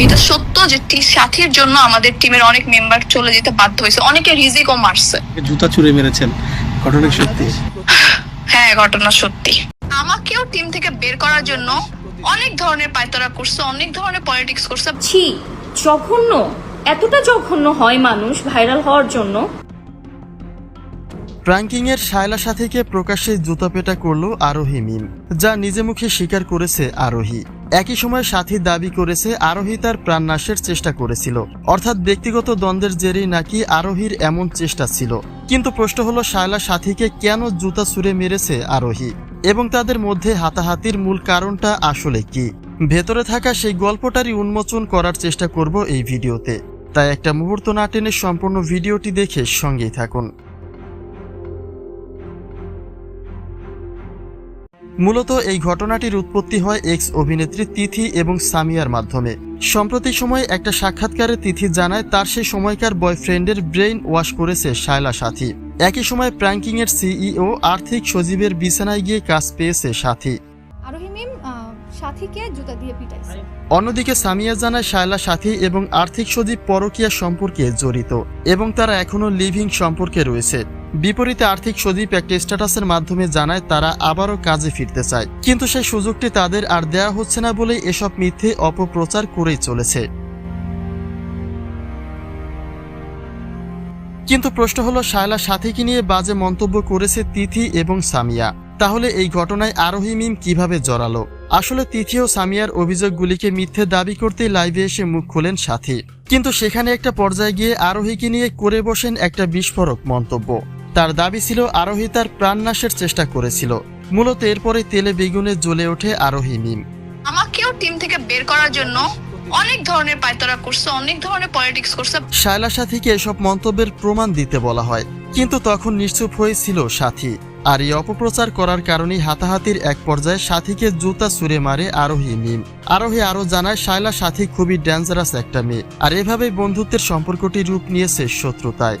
এটা সত্য যে সাথীর জন্য আমাদের টিমের অনেক মেম্বার চলে যেতে বাধ্য হয়েছে। অনেকে রিজিকও মারছে। জুতা চুরে মেরেছেন। ঘটনা সত্যি? হ্যাঁ ঘটনা সত্যি। আমাকেও টিম থেকে বের করার জন্য অনেক ধরনের পায়তারা করছে অনেক ধরনের পলিটিক্স করছে। ছি জঘন্য। এতটা জঘন্য হয় মানুষ ভাইরাল হওয়ার জন্য। প্রাঙ্কিংয়ের শায়লা সাথীকে প্রকাশ্যে জুতাপেটা করল আরোহী মিম যা নিজে মুখে স্বীকার করেছে আরোহী। একই সময় সাথী দাবি করেছে, আরোহী তার প্রাণনাশের চেষ্টা করেছিল। অর্থাৎ ব্যক্তিগত দ্বন্দ্বের জেরেই নাকি আরোহীর এমন চেষ্টা ছিল। কিন্তু প্রশ্ন হলো, শায়লা সাথীকে কেন জুতা ছুঁড়ে মেরেছে আরোহী? এবং তাদের মধ্যে হাতাহাতির মূল কারণটা আসলে কি? ভেতরে থাকা সেই গল্পটারই উন্মোচন করার চেষ্টা করব এই ভিডিওতে। তাই একটা মুহূর্ত না টেনে সম্পূর্ণ ভিডিওটি দেখে সঙ্গেই থাকুন। মূলত এই ঘটনাটির উৎপত্তি হয় এক্স অভিনেত্রী তিথি এবং সামিয়ার মাধ্যমে। সম্প্রতি সময়ে একটা সাক্ষাৎকারে তিথি জানায় তার সেই সময়কার বয়ফ্রেন্ডের ব্রেইন ওয়াশ করেছে শায়লা সাথী। একই সময় প্র্যাঙ্কিং এর সিইও আর্থিক সজীবের বিছানায় গিয়ে কাজ পেয়েছে সাথী। সাথীকে জুতা দিয়ে পিটাইছে। অন্যদিকে সামিয়া জানায় শায়লা সাথী এবং আর্থিক সজীব পরকীয়া সম্পর্কে জড়িত এবং তারা এখনও লিভিং সম্পর্কে রয়েছে। বিপরীতে আর্থিক সজীব একটা স্ট্যাটাসের মাধ্যমে জানায় তারা আবারও কাজে ফিরতে চায়। কিন্তু সেই সুযোগটি তাদের আর দেয়া হচ্ছে না বলেই এসব মিথ্যে অপপ্রচার করেই চলেছে। কিন্তু প্রশ্ন হলো, শায়লা সাথীকে নিয়ে বাজে মন্তব্য করেছে তিথি এবং সামিয়া। তাহলে এই ঘটনায় আরোহী মিম কীভাবে জড়ালো? আসলে তিথি ও সামিয়ার অভিযোগগুলিকে মিথ্যে দাবি করতেই লাইভে এসে মুখ খোলেন সাথী। কিন্তু সেখানে একটা পর্যায়ে গিয়ে আরোহীকে নিয়ে করে বসেন একটা বিস্ফোরক মন্তব্য। তার দাবি ছিল আরোহী তার প্রাণনাশের চেষ্টা করেছিল। মূলত এরপরে তেলে বেগুনে জ্বলে ওঠে আরোহী মিম। আমাকেও টিম থেকে বের করার জন্য অনেক ধরনের পায়তারা করছে অনেক ধরনের পলিটিক্স করছে। শায়লা সাথীকে এসব মন্তব্যের প্রমাণ দিতে বলা হয় কিন্তু তখন নিশ্চুপ হয়েছিল সাথী। আর এই অপপ্রচার করার কারণেই হাতাহাতির এক পর্যায়ে সাথীকে জুতা ছুঁড়ে মারে আরোহী মিম। আরোহী আরও জানায় শায়লা সাথী খুবই ডেঞ্জারাস একটা মেয়ে আর এভাবেই বন্ধুত্বের সম্পর্কটি রূপ নিয়েছে শত্রুতায়।